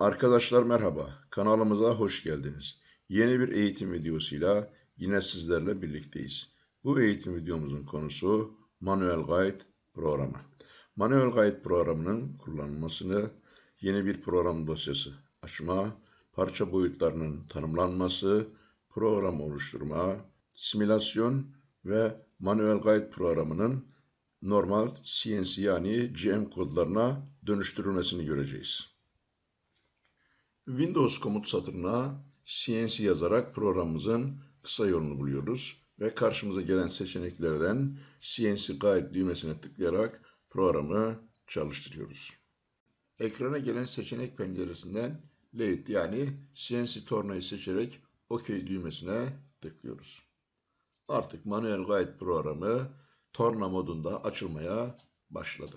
Arkadaşlar merhaba, kanalımıza hoş geldiniz. Yeni bir eğitim videosuyla yine sizlerle birlikteyiz. Bu eğitim videomuzun konusu Manuel Guide programı. Manuel Guide programının kullanılmasını, yeni bir program dosyası açma, parça boyutlarının tanımlanması, program oluşturma, simülasyon ve Manuel Guide programının normal CNC yani GM kodlarına dönüştürülmesini göreceğiz. Windows komut satırına CNC yazarak programımızın kısa yolunu buluyoruz ve karşımıza gelen seçeneklerden CNC Guide düğmesine tıklayarak programı çalıştırıyoruz. Ekrana gelen seçenek penceresinden Lathe yani CNC tornayı seçerek OK düğmesine tıklıyoruz. Artık Manuel Guide programı torna modunda açılmaya başladı.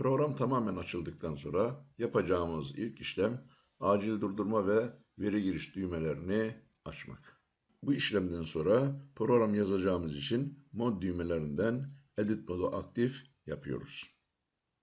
Program tamamen açıldıktan sonra yapacağımız ilk işlem acil durdurma ve veri giriş düğmelerini açmak. Bu işlemden sonra program yazacağımız için mod düğmelerinden edit modu aktif yapıyoruz.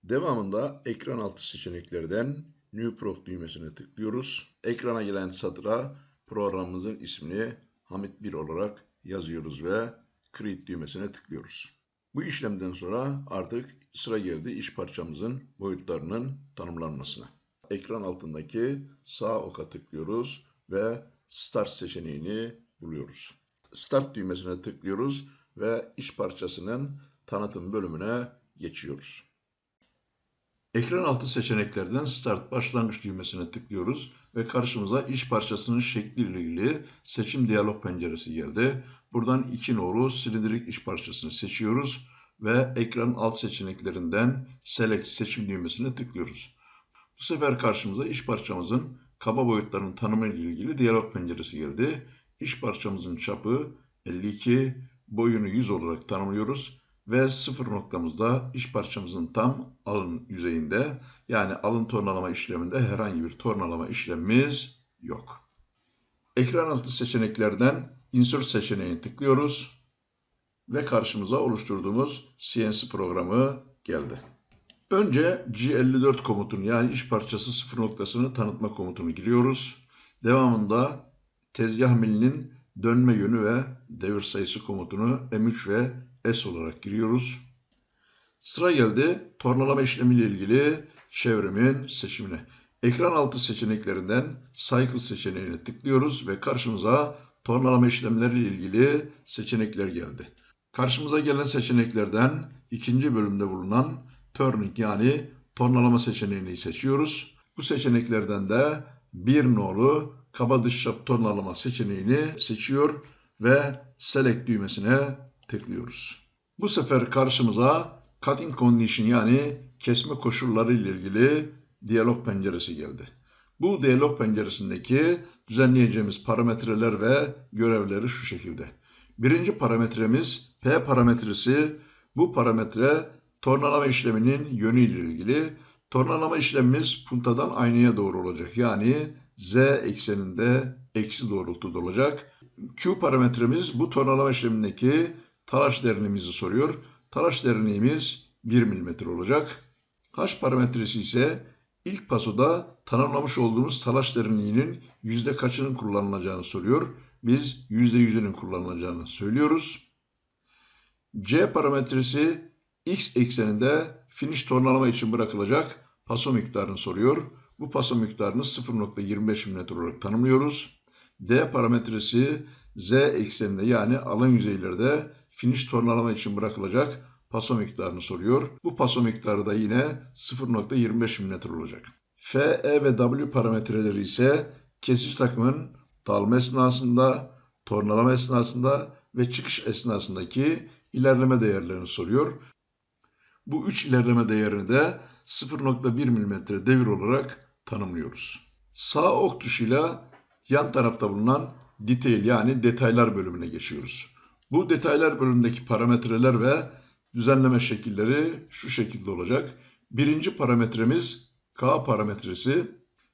Devamında ekran altı seçeneklerden New Proc düğmesine tıklıyoruz. Ekrana gelen satıra programımızın ismini Hamit 1 olarak yazıyoruz ve Create düğmesine tıklıyoruz. Bu işlemden sonra artık sıra geldi iş parçamızın boyutlarının tanımlanmasına. Ekran altındaki sağ oka tıklıyoruz ve Start seçeneğini buluyoruz. Start düğmesine tıklıyoruz ve iş parçasının tanıtım bölümüne geçiyoruz. Ekran altı seçeneklerden Start başlangıç düğmesine tıklıyoruz ve karşımıza iş parçasının şekliyle ilgili seçim diyalog penceresi geldi. Buradan iki nolu silindirik iş parçasını seçiyoruz ve ekran alt seçeneklerinden Select seçim düğmesine tıklıyoruz. Bu sefer karşımıza iş parçamızın kaba boyutlarının tanımı ile ilgili diyalog penceresi geldi. İş parçamızın çapı 52, boyunu 100 olarak tanımlıyoruz ve sıfır noktamızda iş parçamızın tam alın yüzeyinde yani alın tornalama işleminde herhangi bir tornalama işlemimiz yok. Ekran altı seçeneklerden Insert seçeneğini tıklıyoruz ve karşımıza oluşturduğumuz CNC programı geldi. Önce G54 komutunu yani iş parçası sıfır noktasını tanıtma komutunu giriyoruz. Devamında tezgah milinin dönme yönü ve devir sayısı komutunu M3 ve S olarak giriyoruz. Sıra geldi tornalama işlemiyle ilgili çevrimin seçimine. Ekran altı seçeneklerinden Cycle seçeneğine tıklıyoruz ve karşımıza tornalama işlemleriyle ilgili seçenekler geldi. Karşımıza gelen seçeneklerden ikinci bölümde bulunan Turning yani tornalama seçeneğini seçiyoruz. Bu seçeneklerden de bir nolu kaba dış çap tornalama seçeneğini seçiyor ve Select düğmesine tıklıyoruz. Bu sefer karşımıza Cutting Condition yani kesme koşulları ile ilgili diyalog penceresi geldi. Bu diyalog penceresindeki düzenleyeceğimiz parametreler ve görevleri şu şekilde. Birinci parametremiz P parametresi. Bu parametre tornalama işleminin yönü ile ilgili. Tornalama işlemimiz puntadan aynaya doğru olacak. Yani Z ekseninde eksi doğrultuda olacak. Q parametremiz bu tornalama işlemindeki talaş derinliğimizi soruyor. Talaş derinliğimiz 1 mm olacak. H parametresi ise ilk pasoda tanımlamış olduğumuz talaş derinliğinin yüzde kaçının kullanılacağını soruyor. Biz yüzde yüzünün kullanılacağını söylüyoruz. C parametresi x ekseninde finish tornalama için bırakılacak paso miktarını soruyor. Bu paso miktarını 0.25 mm olarak tanımlıyoruz. D parametresi z ekseninde yani alan yüzeylerde finish tornalama için bırakılacak paso miktarını soruyor. Bu paso miktarı da yine 0.25 mm olacak. F, E ve W parametreleri ise kesici takımın dalma esnasında, tornalama esnasında ve çıkış esnasındaki ilerleme değerlerini soruyor. Bu üç ilerleme değerini de 0.1 mm devir olarak tanımlıyoruz. Sağ ok tuşuyla yan tarafta bulunan detail yani detaylar bölümüne geçiyoruz. Bu detaylar bölümündeki parametreler ve düzenleme şekilleri şu şekilde olacak. Birinci parametremiz K parametresi.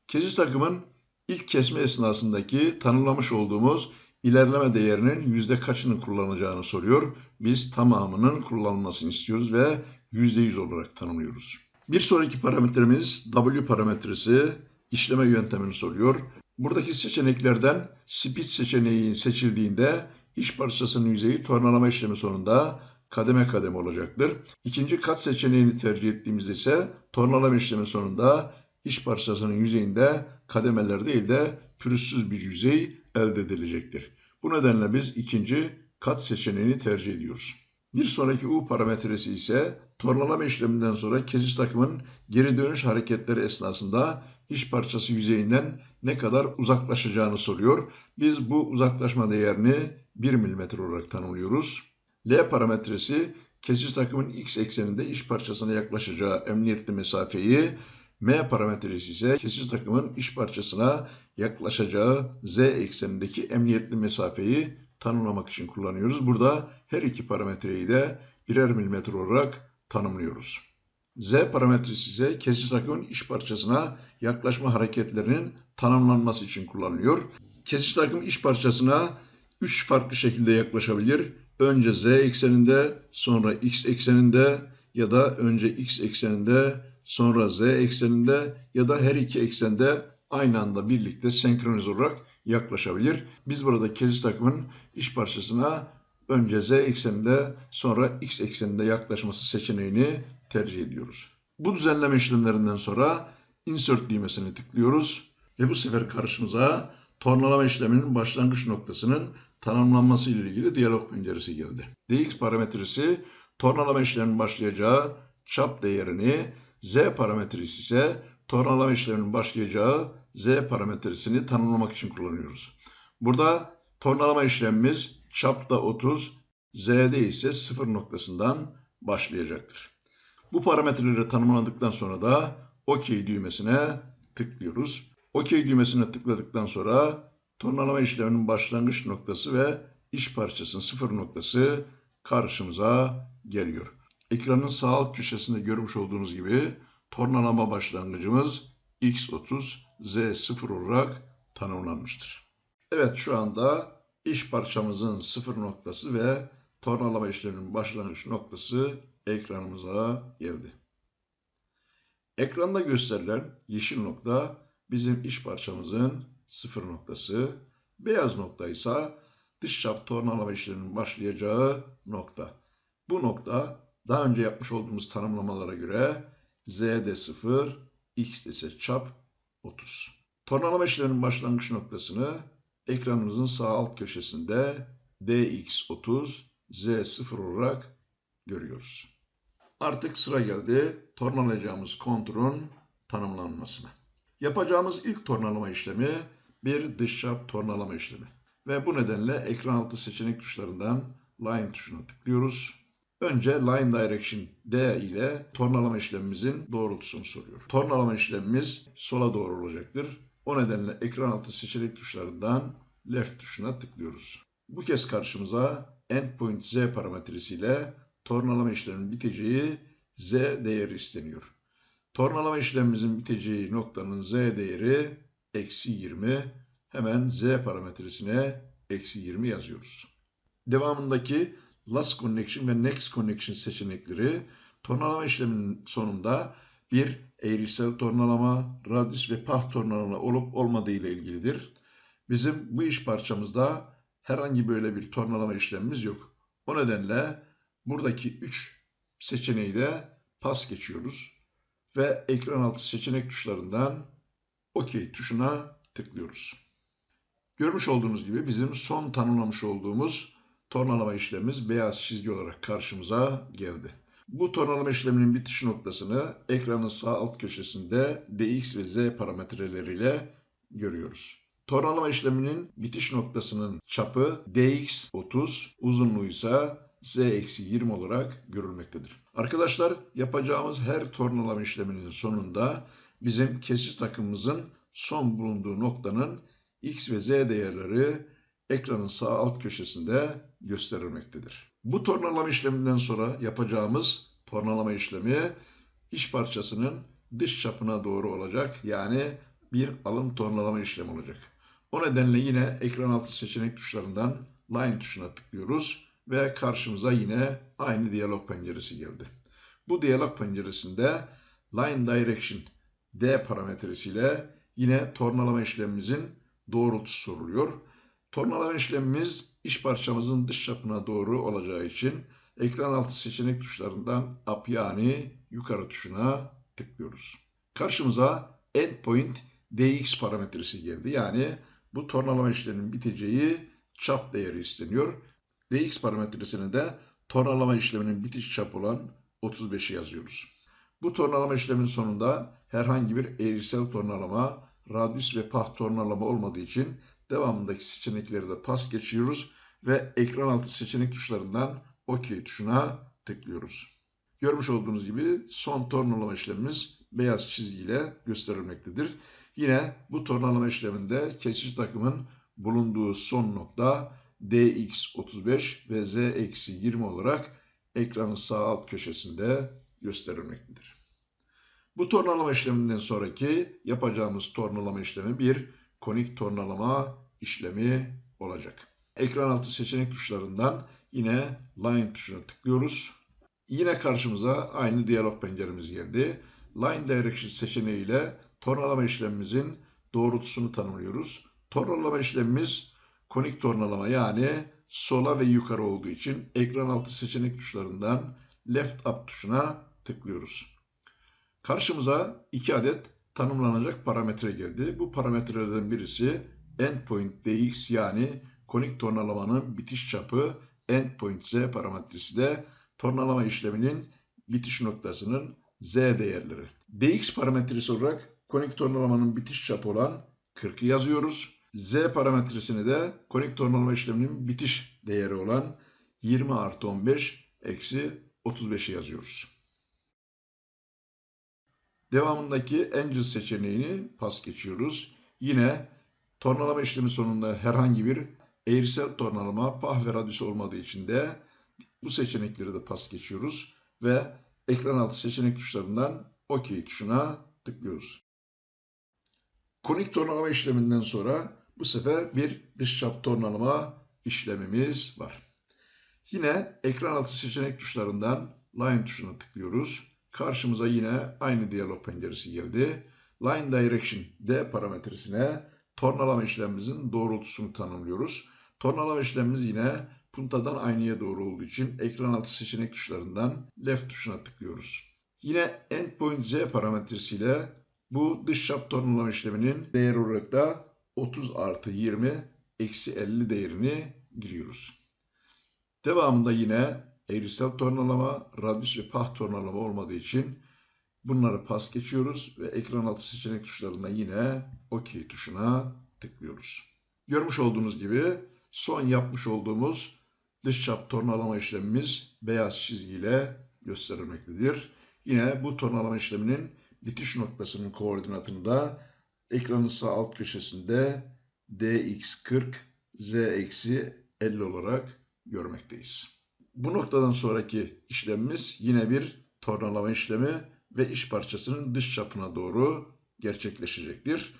Kesici takımın ilk kesme esnasındaki tanımlamış olduğumuz ilerleme değerinin yüzde kaçının kullanılacağını soruyor. Biz tamamının kullanılmasını istiyoruz ve yüzde yüz olarak tanımlıyoruz. Bir sonraki parametremiz W parametresi işleme yöntemini soruyor. Buradaki seçeneklerden speed seçeneği seçildiğinde iş parçasının yüzeyi tornalama işlemi sonunda kademe kademe olacaktır. İkinci kat seçeneğini tercih ettiğimizde ise tornalama işlemi sonunda iş parçasının yüzeyinde kademeler değil de pürüzsüz bir yüzey elde edilecektir. Bu nedenle biz ikinci kat seçeneğini tercih ediyoruz. Bir sonraki U parametresi ise tornalama işleminden sonra kesiş takımın geri dönüş hareketleri esnasında iş parçası yüzeyinden ne kadar uzaklaşacağını soruyor. Biz bu uzaklaşma değerini 1 mm olarak tanımlıyoruz. L parametresi kesiş takımın x ekseninde iş parçasına yaklaşacağı emniyetli mesafeyi, M parametresi ise kesiş takımın iş parçasına yaklaşacağı z eksenindeki emniyetli mesafeyi tanımlamak için kullanıyoruz. Burada her iki parametreyi de birer milimetre olarak tanımlıyoruz. Z parametresi ise kesiş takımın iş parçasına yaklaşma hareketlerinin tanımlanması için kullanılıyor. Kesiş takım iş parçasına 3 farklı şekilde yaklaşabilir. Önce z ekseninde, sonra x ekseninde ya da önce x ekseninde, sonra z ekseninde ya da her iki eksende aynı anda birlikte senkronize olarak yaklaşabilir. Biz burada kesiş takımın iş parçasına önce z ekseninde sonra x ekseninde yaklaşması seçeneğini tercih ediyoruz. Bu düzenleme işlemlerinden sonra insert düğmesini tıklıyoruz ve bu sefer karşımıza tornalama işleminin başlangıç noktasının tanımlanması ile ilgili diyalog penceresi geldi. dx parametresi tornalama işleminin başlayacağı çap değerini, z parametresi ise tornalama işleminin başlayacağı z parametresini tanımlamak için kullanıyoruz. Burada tornalama işlemimiz çapta 30, z'de ise 0 noktasından başlayacaktır. Bu parametreleri tanımladıktan sonra da OK düğmesine tıklıyoruz. OK düğmesine tıkladıktan sonra tornalama işleminin başlangıç noktası ve iş parçasının sıfır noktası karşımıza geliyor. Ekranın sağ alt köşesinde görmüş olduğunuz gibi tornalama başlangıcımız X30, Z0 olarak tanımlanmıştır. Evet şu anda iş parçamızın sıfır noktası ve tornalama işleminin başlangıç noktası ekranımıza geldi. Ekranda gösterilen yeşil nokta bizim iş parçamızın sıfır noktası. Beyaz nokta ise dış çap tornalama işleminin başlayacağı nokta. Bu nokta daha önce yapmış olduğumuz tanımlamalara göre Z'de 0, X'de ise çap 30. Tornalama işleminin başlangıç noktasını ekranımızın sağ alt köşesinde DX30, Z0 olarak görüyoruz. Artık sıra geldi tornalayacağımız konturun tanımlanmasına. Yapacağımız ilk tornalama işlemi bir dış çap tornalama işlemi. Ve bu nedenle ekran altı seçenek tuşlarından Line tuşuna tıklıyoruz. Önce Line Direction D ile tornalama işlemimizin doğrultusunu soruyor. Tornalama işlemimiz sola doğru olacaktır. O nedenle ekran altı seçenek tuşlarından Left tuşuna tıklıyoruz. Bu kez karşımıza Endpoint Z parametresiyle tornalama işleminin biteceği Z değeri isteniyor. Tornalama işlemimizin biteceği noktanın Z değeri eksi 20. Hemen Z parametresine eksi 20 yazıyoruz. Devamındaki Last Connection ve Next Connection seçenekleri tornalama işleminin sonunda bir eğrisel tornalama, radius ve path tornalama olup olmadığı ile ilgilidir. Bizim bu iş parçamızda herhangi böyle bir tornalama işlemimiz yok. O nedenle buradaki 3 seçeneği de pas geçiyoruz ve ekran altı seçenek tuşlarından OK tuşuna tıklıyoruz. Görmüş olduğunuz gibi bizim son tanımlamış olduğumuz tornalama işlemimiz beyaz çizgi olarak karşımıza geldi. Bu tornalama işleminin bitiş noktasını ekranın sağ alt köşesinde dx ve z parametreleriyle görüyoruz. Tornalama işleminin bitiş noktasının çapı dx 30, uzunluğu ise z eksi 20 olarak görülmektedir. Arkadaşlar yapacağımız her tornalama işleminin sonunda bizim kesiş takımımızın son bulunduğu noktanın x ve z değerleri ekranın sağ alt köşesinde gösterilmektedir. Bu tornalama işleminden sonra yapacağımız tornalama işlemi iş parçasının dış çapına doğru olacak. Yani bir alım tornalama işlemi olacak. O nedenle yine ekran altı seçenek tuşlarından Line tuşuna tıklıyoruz ve karşımıza yine aynı diyalog penceresi geldi. Bu diyalog penceresinde line direction D parametresiyle yine tornalama işlemimizin doğrultusu soruluyor. Tornalama işlemimiz iş parçamızın dış çapına doğru olacağı için ekran altı seçenek tuşlarından up yani yukarı tuşuna tıklıyoruz. Karşımıza endpoint dx parametresi geldi. Yani bu tornalama işleminin biteceği çap değeri isteniyor. Dx parametresine de tornalama işleminin bitiş çapı olan 35'i yazıyoruz. Bu tornalama işleminin sonunda herhangi bir eğrisel tornalama, radyüs ve pah tornalama olmadığı için devamındaki seçenekleri de pas geçiyoruz ve ekran altı seçenek tuşlarından OK tuşuna tıklıyoruz. Görmüş olduğunuz gibi son tornalama işlemimiz beyaz çizgiyle gösterilmektedir. Yine bu tornalama işleminde kesici takımın bulunduğu son nokta DX35 ve Z-20 olarak ekranın sağ alt köşesinde gösterilmektedir. Bu tornalama işleminden sonraki yapacağımız tornalama işlemi bir konik tornalama işlemi olacak. Ekran altı seçenek tuşlarından yine line tuşuna tıklıyoruz. Yine karşımıza aynı diyalog penceremiz geldi. Line Direction seçeneğiyle tornalama işlemimizin doğrultusunu tanımlıyoruz. Tornalama işlemimiz konik tornalama yani sola ve yukarı olduğu için ekran altı seçenek tuşlarından left up tuşuna tıklıyoruz. Karşımıza iki adet tanımlanacak parametre geldi. Bu parametrelerden birisi endpoint dx yani konik tornalamanın bitiş çapı endpoint z parametresi de tornalama işleminin bitiş noktasının z değerleri. dx parametresi olarak konik tornalamanın bitiş çapı olan 40'ı yazıyoruz. Z parametresini de konik tornalama işleminin bitiş değeri olan 20 artı 15 eksi 35'i yazıyoruz. Devamındaki Angel seçeneğini pas geçiyoruz. Yine tornalama işlemi sonunda herhangi bir eğrisel tornalama, pah ve radyüs olmadığı için de bu seçenekleri de pas geçiyoruz ve ekran altı seçenek tuşlarından OK tuşuna tıklıyoruz. Konik tornalama işleminden sonra bu sefer bir dış çap tornalama işlemimiz var. Yine ekran altı seçenek tuşlarından Line tuşuna tıklıyoruz. Karşımıza yine aynı diyalog penceresi geldi. Line Direction D parametresine tornalama işlemimizin doğrultusunu tanımlıyoruz. Tornalama işlemimiz yine puntadan aynıya doğru olduğu için ekran altı seçenek tuşlarından left tuşuna tıklıyoruz. Yine endpoint Z parametresiyle bu dış çap tornalama işleminin değer olarak da 30 artı 20 eksi 50 değerini giriyoruz. Devamında yine eğrisel tornalama, radyüs ve pah tornalama olmadığı için bunları pas geçiyoruz ve ekran altı seçenek tuşlarından yine OK tuşuna tıklıyoruz. Görmüş olduğunuz gibi son yapmış olduğumuz dış çap tornalama işlemimiz beyaz çizgiyle gösterilmektedir. Yine bu tornalama işleminin bitiş noktasının koordinatını da ekranın sağ alt köşesinde dx40 z-50 olarak görmekteyiz. Bu noktadan sonraki işlemimiz yine bir tornalama işlemi ve iş parçasının dış çapına doğru gerçekleşecektir.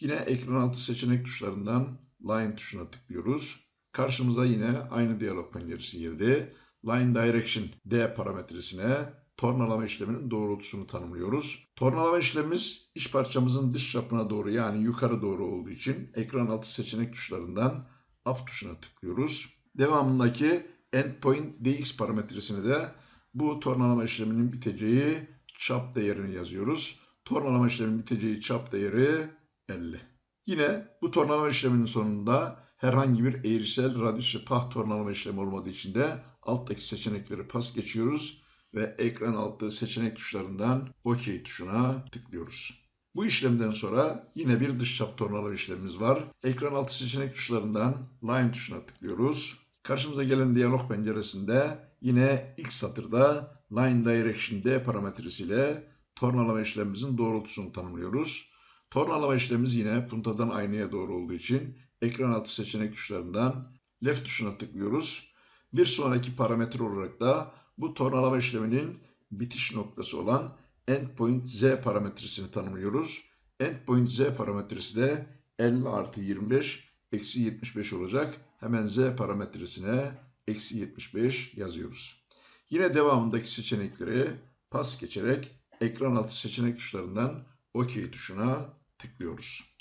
Yine ekran altı seçenek tuşlarından Line tuşuna tıklıyoruz. Karşımıza yine aynı diyalog penceresi geldi. Line Direction D parametresine tornalama işleminin doğrultusunu tanımlıyoruz. Tornalama işlemimiz iş parçamızın dış çapına doğru yani yukarı doğru olduğu için ekran altı seçenek tuşlarından Up tuşuna tıklıyoruz. Devamındaki endpoint dx parametresini de bu tornalama işleminin biteceği çap değerini yazıyoruz. Tornalama işleminin biteceği çap değeri 50. Yine bu tornalama işleminin sonunda herhangi bir eğrisel, radyüs ve pah tornalama işlemi olmadığı için de alttaki seçenekleri pas geçiyoruz ve ekran altı seçenek tuşlarından OK tuşuna tıklıyoruz. Bu işlemden sonra yine bir dış çap tornalama işlemimiz var. Ekran altı seçenek tuşlarından Line tuşuna tıklıyoruz. Karşımıza gelen diyalog penceresinde yine ilk satırda Line Direction D parametresiyle tornalama işlemimizin doğrultusunu tanımlıyoruz. Tornalama işlemimiz yine puntadan aynaya doğru olduğu için ekran altı seçenek tuşlarından left tuşuna tıklıyoruz. Bir sonraki parametre olarak da bu tornalama işleminin bitiş noktası olan endpoint z parametresini tanımlıyoruz. Endpoint z parametresi de 50 artı 25 eksi 75 olacak. Hemen z parametresine eksi 75 yazıyoruz. Yine devamındaki seçenekleri pas geçerek ekran altı seçenek tuşlarından OK tuşuna tıklıyoruz.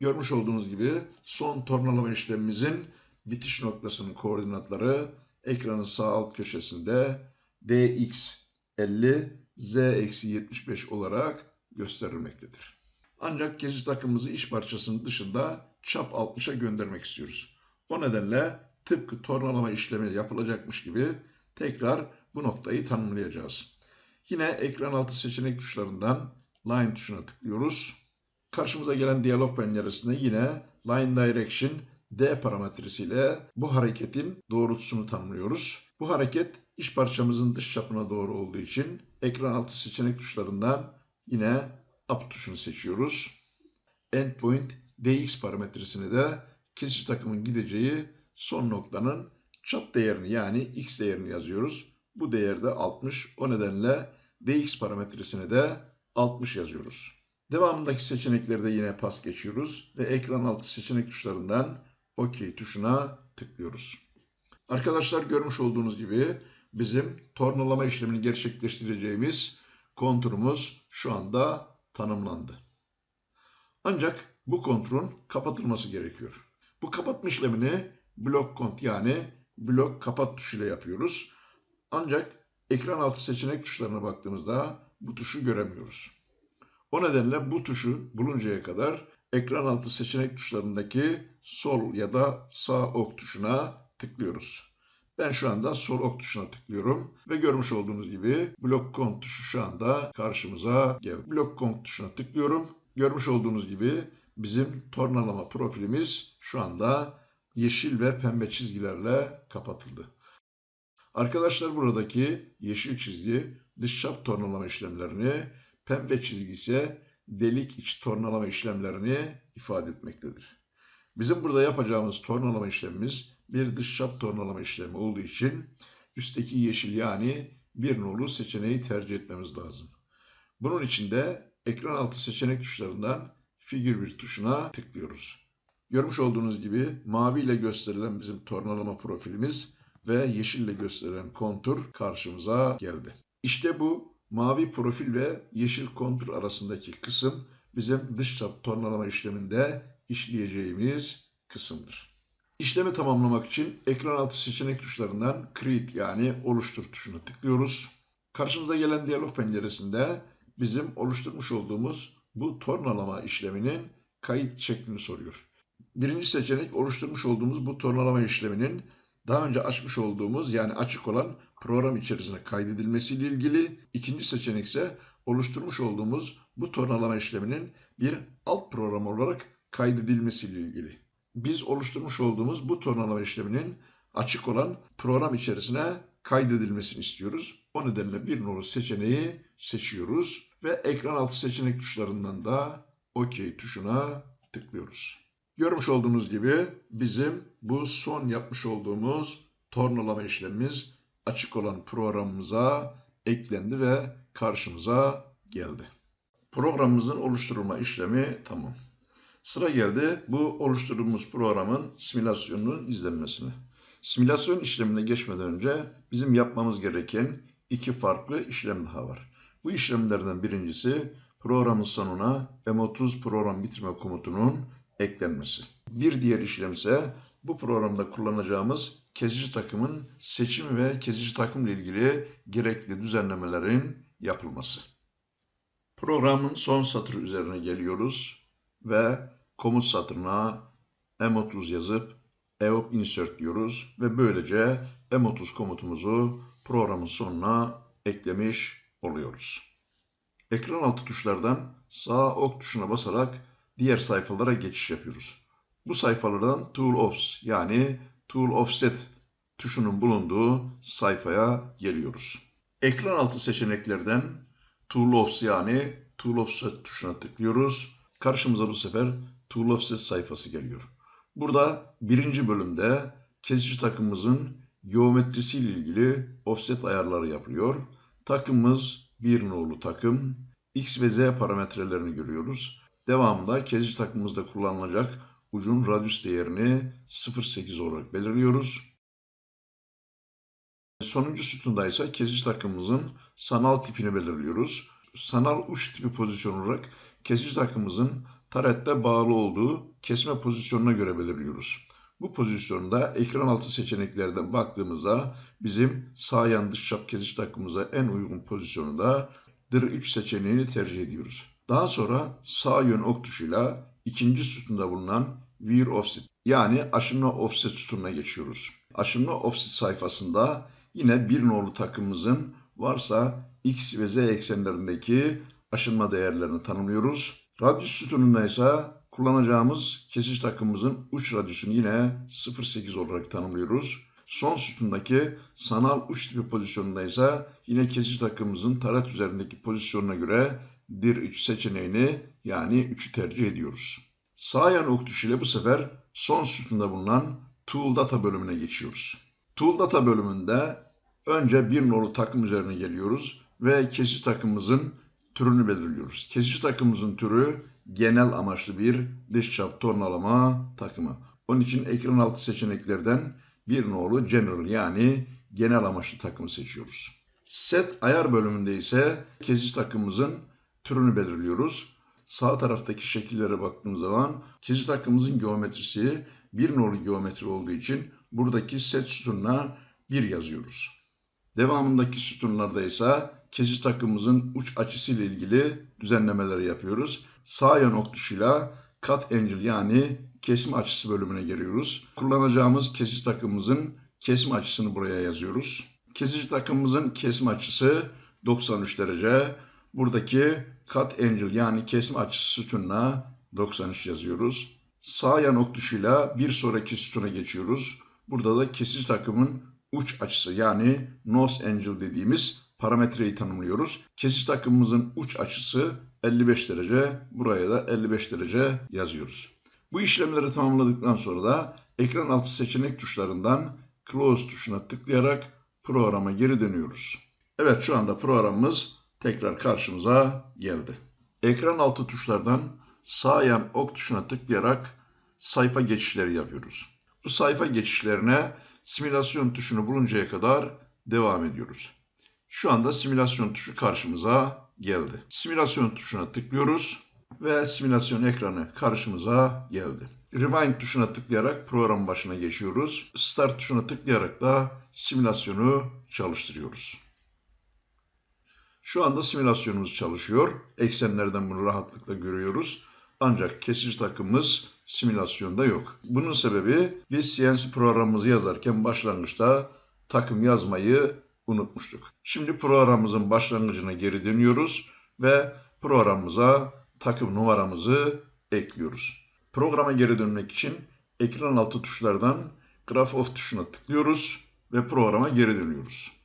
Görmüş olduğunuz gibi son tornalama işlemimizin bitiş noktasının koordinatları ekranın sağ alt köşesinde DX50 Z-75 olarak gösterilmektedir. Ancak gezi takımımızı iş parçasının dışında çap 60'a göndermek istiyoruz. O nedenle tıpkı tornalama işlemi yapılacakmış gibi tekrar bu noktayı tanımlayacağız. Yine ekran altı seçenek tuşlarından Line tuşuna tıklıyoruz. Karşımıza gelen diyalog penceresinde yine Line Direction D parametresiyle bu hareketin doğrultusunu tanımlıyoruz. Bu hareket iş parçamızın dış çapına doğru olduğu için ekran altı seçenek tuşlarından yine Up tuşunu seçiyoruz. Endpoint DX parametresini de kesici takımın gideceği son noktanın çap değerini yani X değerini yazıyoruz. Bu değerde 60. O nedenle DX parametresine de 60 yazıyoruz. Devamındaki seçenekleri de yine pas geçiyoruz ve ekran altı seçenek tuşlarından OK tuşuna tıklıyoruz. Arkadaşlar görmüş olduğunuz gibi bizim tornalama işlemini gerçekleştireceğimiz konturumuz şu anda tanımlandı. Ancak bu konturun kapatılması gerekiyor. Bu kapatma işlemini blok kont yani blok kapat tuşuyla yapıyoruz. Ancak ekran altı seçenek tuşlarına baktığımızda bu tuşu göremiyoruz. O nedenle bu tuşu buluncaya kadar ekran altı seçenek tuşlarındaki sol ya da sağ ok tuşuna tıklıyoruz. Ben şu anda sol ok tuşuna tıklıyorum ve görmüş olduğunuz gibi blok kont tuşu şu anda karşımıza geldi. Blok kont tuşuna tıklıyorum. Görmüş olduğunuz gibi bizim tornalama profilimiz şu anda yeşil ve pembe çizgilerle kapatıldı. Arkadaşlar buradaki yeşil çizgi dış çap tornalama işlemlerini, pembe çizgi ise delik iç tornalama işlemlerini ifade etmektedir. Bizim burada yapacağımız tornalama işlemimiz bir dış çap tornalama işlemi olduğu için üstteki yeşil yani bir nolu seçeneği tercih etmemiz lazım. Bunun için de ekran altı seçenek tuşlarından figür bir tuşuna tıklıyoruz. Görmüş olduğunuz gibi mavi ile gösterilen bizim tornalama profilimiz ve yeşille gösterilen kontur karşımıza geldi. İşte bu mavi profil ve yeşil kontur arasındaki kısım bizim dış çap tornalama işleminde işleyeceğimiz kısımdır. İşlemi tamamlamak için ekran altı seçenek tuşlarından Create yani oluştur tuşuna tıklıyoruz. Karşımıza gelen diyalog penceresinde bizim oluşturmuş olduğumuz bu tornalama işleminin kayıt şeklini soruyor. Birinci seçenek oluşturmuş olduğumuz bu tornalama işleminin daha önce açmış olduğumuz yani açık olan program içerisine kaydedilmesiyle ilgili. İkinci seçenek ise oluşturmuş olduğumuz bu tornalama işleminin bir alt program olarak kaydedilmesiyle ilgili. Biz oluşturmuş olduğumuz bu tornalama işleminin açık olan program içerisine kaydedilmesini istiyoruz. O nedenle bir nolu seçeneği seçiyoruz ve ekran altı seçenek tuşlarından da OK tuşuna tıklıyoruz. Görmüş olduğunuz gibi bizim bu son yapmış olduğumuz tornalama işlemimiz açık olan programımıza eklendi ve karşımıza geldi. Programımızın oluşturulma işlemi tamam. Sıra geldi bu oluşturduğumuz programın simülasyonunun izlenmesine. Simülasyon işlemine geçmeden önce bizim yapmamız gereken iki farklı işlem daha var. Bu işlemlerden birincisi programın sonuna M30 program bitirme komutunun eklenmesi. Bir diğer işlem ise bu programda kullanacağımız kesici takımın seçimi ve kesici takım ile ilgili gerekli düzenlemelerin yapılması. Programın son satırı üzerine geliyoruz ve komut satırına M30 yazıp EOP insert diyoruz ve böylece M30 komutumuzu programın sonuna eklemiş oluyoruz. Ekran altı tuşlardan sağ ok tuşuna basarak diğer sayfalara geçiş yapıyoruz. Bu sayfalardan Tool Offs yani Tool Offset tuşunun bulunduğu sayfaya geliyoruz. Ekran altı seçeneklerden Tool Offs yani Tool Offset tuşuna tıklıyoruz. Karşımıza bu sefer Tool Offset sayfası geliyor. Burada birinci bölümde kesici takımımızın geometrisiyle ilgili offset ayarları yapılıyor. Takımımız bir nolu takım. X ve Z parametrelerini görüyoruz. Devamında kesici takımımızda kullanılacak ucun radyüs değerini 0.8 olarak belirliyoruz. Sonuncu sütunda ise kesici takımımızın sanal tipini belirliyoruz. sanal uç tipi pozisyon olarak kesici takımımızın tarette bağlı olduğu kesme pozisyonuna göre belirliyoruz. Bu pozisyonda ekran altı seçeneklerden baktığımızda bizim sağ yan dış çap kesici takımımıza en uygun pozisyonu da dir 3 seçeneğini tercih ediyoruz. Daha sonra sağ yön ok tuşuyla ikinci sütunda bulunan Veer Offset yani aşınma offset sütununa geçiyoruz. Aşınma offset sayfasında yine bir nolu takımımızın varsa x ve z eksenlerindeki aşınma değerlerini tanımlıyoruz. Radyüs sütununda ise kullanacağımız kesici takımımızın uç radyüsünü yine 0.8 olarak tanımlıyoruz. Son sütundaki sanal uç tipi pozisyonunda ise yine kesici takımımızın taret üzerindeki pozisyonuna göre dir 3 seçeneğini yani 3'ü tercih ediyoruz. Sağ yan ok tuşuyla bu sefer son sütunda bulunan Tool Data bölümüne geçiyoruz. Tool Data bölümünde önce bir nolu takım üzerine geliyoruz ve kesici takımımızın türünü belirliyoruz. Kesici takımımızın türü genel amaçlı bir dış çap tornalama takımı. Onun için ekran altı seçeneklerden bir nolu general yani genel amaçlı takımı seçiyoruz. Set ayar bölümünde ise kesici takımımızın türünü belirliyoruz. Sağ taraftaki şekillere baktığımız zaman kesici takımımızın geometrisi bir nolu geometri olduğu için buradaki set sütununa 1 yazıyoruz. Devamındaki sütunlarda ise kesici takımımızın uç açısıyla ilgili düzenlemeleri yapıyoruz. Sağ yan ok tuşuyla cut angle yani kesme açısı bölümüne geliyoruz. Kullanacağımız kesici takımımızın kesme açısını buraya yazıyoruz. Kesici takımımızın kesme açısı 93 derece. Buradaki cut angle yani kesme açısı sütununa 93 yazıyoruz. Sağ yan ok tuşuyla bir sonraki sütuna geçiyoruz. Burada da kesici takımın uç açısı yani nose angle dediğimiz parametreyi tanımlıyoruz. Kesici takımımızın uç açısı 55 derece. Buraya da 55 derece yazıyoruz. Bu işlemleri tamamladıktan sonra da ekran altı seçenek tuşlarından Close tuşuna tıklayarak programa geri dönüyoruz. Evet şu anda programımız tekrar karşımıza geldi. Ekran altı tuşlardan sağ yan ok tuşuna tıklayarak sayfa geçişleri yapıyoruz. Bu sayfa geçişlerine simülasyon tuşunu buluncaya kadar devam ediyoruz. Şu anda simülasyon tuşu karşımıza geldi. Simülasyon tuşuna tıklıyoruz ve simülasyon ekranı karşımıza geldi. Rewind tuşuna tıklayarak program başına geçiyoruz. Start tuşuna tıklayarak da simülasyonu çalıştırıyoruz. Şu anda simülasyonumuz çalışıyor. Eksenlerden bunu rahatlıkla görüyoruz. Ancak kesici takımımız simülasyonda yok. Bunun sebebi biz CNC programımızı yazarken başlangıçta takım yazmayı unutmuştuk. Şimdi programımızın başlangıcına geri dönüyoruz ve programımıza takım numaramızı ekliyoruz. Programa geri dönmek için ekran altı tuşlardan Graph Off tuşuna tıklıyoruz ve programa geri dönüyoruz.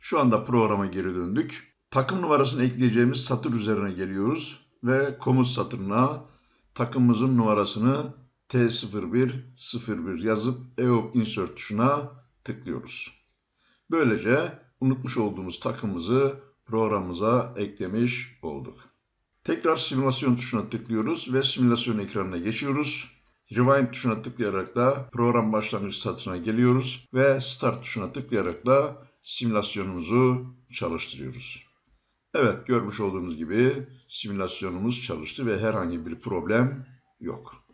Şu anda programa geri döndük. Takım numarasını ekleyeceğimiz satır üzerine geliyoruz ve komut satırına takımımızın numarasını T0101 yazıp EOP Insert tuşuna tıklıyoruz. Böylece unutmuş olduğumuz takımımızı programımıza eklemiş olduk. Tekrar simülasyon tuşuna tıklıyoruz ve simülasyon ekranına geçiyoruz. Rewind tuşuna tıklayarak da program başlangıç satırına geliyoruz ve Start tuşuna tıklayarak da simülasyonumuzu çalıştırıyoruz. Evet görmüş olduğunuz gibi simülasyonumuz çalıştı ve herhangi bir problem yok.